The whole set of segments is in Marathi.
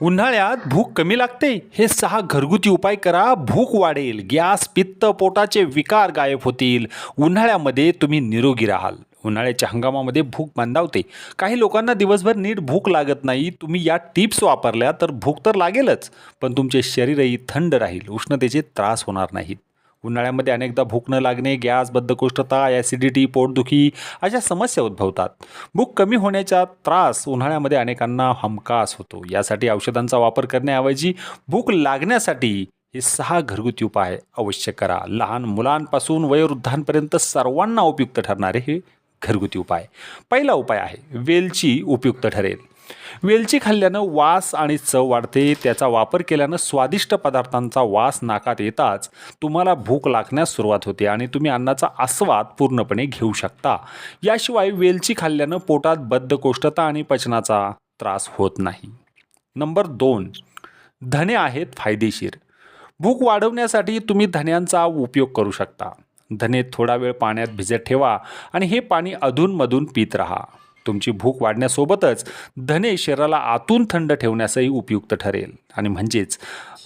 उन्हाळ्यात भूक कमी लागते. हे सहा घरगुती उपाय करा. भूक वाढेल. गॅस पित्त पोटाचे विकार गायब होतील. उन्हाळ्यामध्ये तुम्ही निरोगी राहाल. उन्हाळ्याच्या हंगामामध्ये भूक मंदावते. काही लोकांना दिवसभर नीट भूक लागत नाही. तुम्ही या टिप्स वापरल्या तर भूक तर लागेलच पण तुमचे शरीरही थंड राहील. उष्णतेचे त्रास होणार नाहीत. उन्हाळ्यामध्ये अनेकदा भूक न लागणे गॅस बद्धकोष्ठता ॲसिडिटी पोटदुखी अशा समस्या उद्भवतात. भूक कमी होण्याचा त्रास उन्हाळ्यामध्ये अनेकांना हमखास होतो. यासाठी औषधांचा वापर करण्याऐवजी भूक लागण्यासाठी हे सहा घरगुती उपाय अवश्य करा. लहान मुलांपासून वयोवृद्धांपर्यंत सर्वांना उपयुक्त ठरणारे हे घरगुती उपाय. पहिला उपाय आहे वेलची उपयुक्त ठरेल. वेलची खाल्ल्यानं वास आणि चव वाढते त्याचा वापर केल्यानं स्वादिष्ट पदार्थांचा वास नाकात येताच तुम्हाला भूक लागण्यास सुरुवात होते आणि तुम्ही अन्नाचा आस्वाद पूर्णपणे घेऊ शकता. याशिवाय वेलची खाल्ल्यानं पोटात बद्धकोष्ठता आणि पचनाचा त्रास होत नाही. नंबर दोन धने आहेत फायदेशीर. भूक वाढवण्यासाठी तुम्ही धन्यांचा उपयोग करू शकता. धने थोडा वेळ पाण्यात भिजत ठेवा आणि हे पाणी अधूनमधून पित राहा. तुमची भूक वाढण्यासोबतच धने शरीराला आतून थंड ठेवण्यासही उपयुक्त ठरेल. आणि म्हणजेच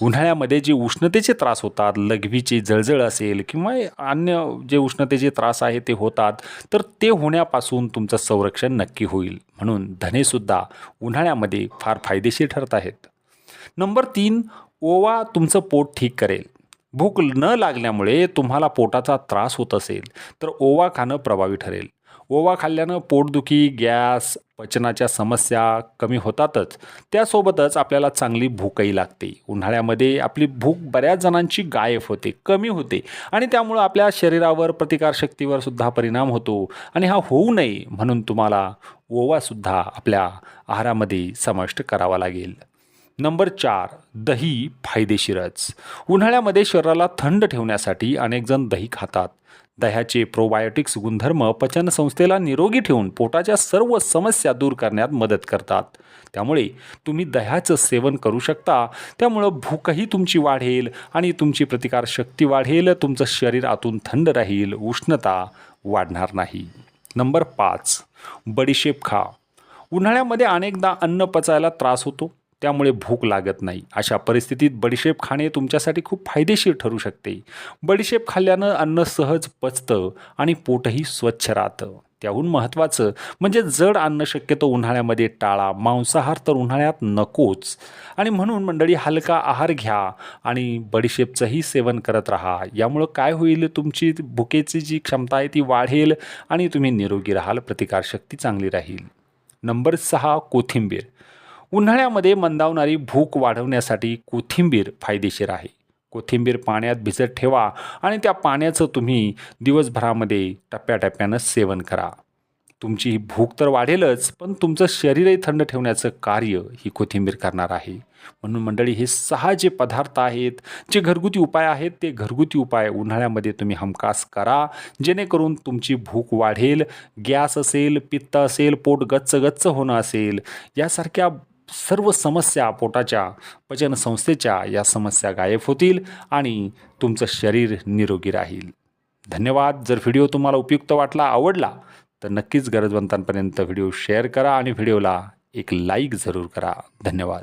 उन्हाळ्यामध्ये जे उष्णतेचे त्रास होतात लघवीची जळजळ असेल किंवा अन्य जे उष्णतेचे त्रास आहे ते होतात तर ते होण्यापासून तुमचं संरक्षण नक्की होईल. म्हणून धनेसुद्धा उन्हाळ्यामध्ये फार फायदेशीर ठरत आहेत. नंबर तीन ओवा तुमचं पोट ठीक करेल. भूक न लागल्यामुळे तुम्हाला पोटाचा त्रास होत असेल तर ओवा खाणं प्रभावी ठरेल. ओवा खाल्ल्यानं पोटदुखी गॅस पचनाच्या समस्या कमी होतातच. त्यासोबतच आपल्याला चांगली भूकही लागते. उन्हाळ्यामध्ये आपली भूक बऱ्याच जणांची गायब होते कमी होते आणि त्यामुळं आपल्या शरीरावर प्रतिकारशक्तीवर सुद्धा परिणाम होतो आणि हा होऊ नये म्हणून तुम्हाला ओवासुद्धा आपल्या आहारामध्ये समाविष्ट करावा लागेल. नंबर चार दही फायदेशीरच. उन्हाळ्यामध्ये शरीराला थंड ठेवण्यासाठी अनेकजण दही खातात. दह्याचे प्रोबायोटिक्स गुणधर्म पचनसंस्थेला निरोगी ठेवून पोटाच्या सर्व समस्या दूर करण्यात मदत करतात. त्यामुळे तुम्ही दह्याचं सेवन करू शकता. त्यामुळं भूकही तुमची वाढेल आणि तुमची प्रतिकारशक्ती वाढेल. तुमचं शरीर आतून थंड राहील. उष्णता वाढणार नाही. नंबर पाच बडीशेप खा. उन्हाळ्यामध्ये अनेकदा अन्न पचायला त्रास होतो. त्यामुळे भूक लागत नाही. अशा परिस्थितीत बडीशेप खाणे तुमच्यासाठी खूप फायदेशीर ठरू शकते. बडीशेप खाल्ल्यानं अन्न सहज पचतं आणि पोटही स्वच्छ राहतं. त्याहून महत्त्वाचं म्हणजे जड अन्न शक्यतो उन्हाळ्यामध्ये टाळा मांसाहार तर उन्हाळ्यात नकोच. आणि म्हणून मंडळी हलका आहार घ्या आणि बडीशेपचंही सेवन करत राहा. यामुळं काय होईल? तुमची भुकेची जी क्षमता आहे ती वाढेल आणि तुम्ही निरोगी राहाल प्रतिकारशक्ती चांगली राहील. नंबर सहा कोथिंबीर. उन्हाळ्यामध्ये मंदावणारी भूक वाढवण्यासाठी कोथिंबीर फायदेशीर आहे. कोथिंबीर पाण्यात भिजत ठेवा आणि त्या पाण्याचं तुम्ही दिवसभरामध्ये टप्प्याटप्प्यानं सेवन करा. तुमची ही भूक तर वाढेलच पण तुमचं शरीरही थंड ठेवण्याचं कार्य ही कोथिंबीर करणार आहे. म्हणून मंडळी हे सहा जे पदार्थ आहेत. जे घरगुती उपाय आहेत ते घरगुती उपाय उन्हाळ्यामध्ये तुम्ही हमखास करा. जेणेकरून तुमची भूक वाढेल गॅस असेल पित्त असेल पोट गच्च गच्च होणं असेल. यासारख्या सर्व समस्या पोटाच्या पचनसंस्थेच्या या समस्या गायब होतील आणि तुमचं शरीर निरोगी राहील. धन्यवाद. जर व्हिडिओ तुम्हाला उपयुक्त वाटला आवडला तर नक्कीच गरजवंतांपर्यंत व्हिडिओ शेअर करा आणि व्हिडिओला एक लाईक जरूर करा. धन्यवाद.